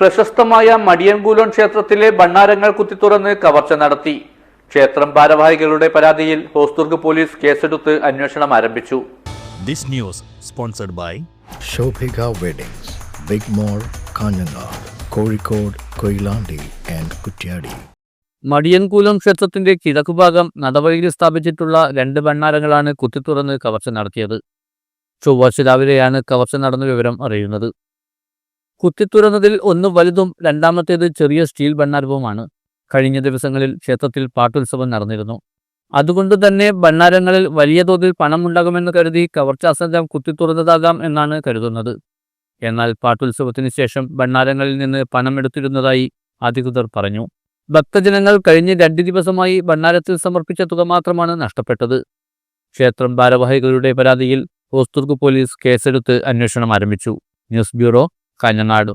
പ്രശസ്തമായ മടിയൻകൂലോൺ ക്ഷേത്രത്തിലെ ഭണ്ണാരങ്ങൾ കുത്തിത്തുറന്ന് കവർച്ച നടത്തി. ക്ഷേത്രം ഭാരവാഹികളുടെ പരാതിയിൽ ഹോസ്ദുർഗ് പോലീസ് കേസെടുത്ത് അന്വേഷണം ആരംഭിച്ചു. This news sponsored by Shobhika Weddings, big mall Kanhangad Kozhikode Koilandi and Kuttiadi Madiyankoolom ക്ഷേത്രത്തിന്റെ കിഴക്കുഭാഗം നടവഴിയിൽ സ്ഥാപിച്ചിട്ടുള്ള രണ്ട് ഭണ്ണാരങ്ങളാണ് കുത്തിത്തുറന്ന് കവർച്ച നടത്തിയത്. ചൊവ്വാഴ്ച രാവിലെയാണ് കവർച്ച നടന്ന വിവരം അറിയുന്നത്. കുത്തിത്തുറന്നതിൽ ഒന്ന് വലുതും രണ്ടാമത്തേത് ചെറിയ സ്റ്റീൽ ഭണ്ണാരവുമാണ് കഴിഞ്ഞ ദിവസങ്ങളിൽ ക്ഷേത്രത്തിൽ പാട്ടുത്സവം നടന്നിരുന്നു. അതുകൊണ്ട് തന്നെ ഭണ്ണാരങ്ങളിൽ വലിയ തോതിൽ പണമുണ്ടാകുമെന്ന് കരുതി കവർച്ചാ സംഘം കുത്തിത്തുറന്നതാകാം എന്നാണ് കരുതുന്നത്. എന്നാൽ പാട്ടുത്സവത്തിന് ശേഷം ഭണ്ണാരങ്ങളിൽ നിന്ന് പണം എടുത്തിരുന്നതായി അധികൃതർ പറഞ്ഞു. ഭക്തജനങ്ങൾ കഴിഞ്ഞ രണ്ട് ദിവസമായി ഭണ്ണാരത്തിൽ സമർപ്പിച്ച തുക മാത്രമാണ് നഷ്ടപ്പെട്ടത്. ക്ഷേത്രം ഭാരവാഹികളുടെ പരാതിയിൽ ഹോസ്ദുർഗ് പോലീസ് കേസെടുത്ത് അന്വേഷണം ആരംഭിച്ചു. News bureau Kanhangad.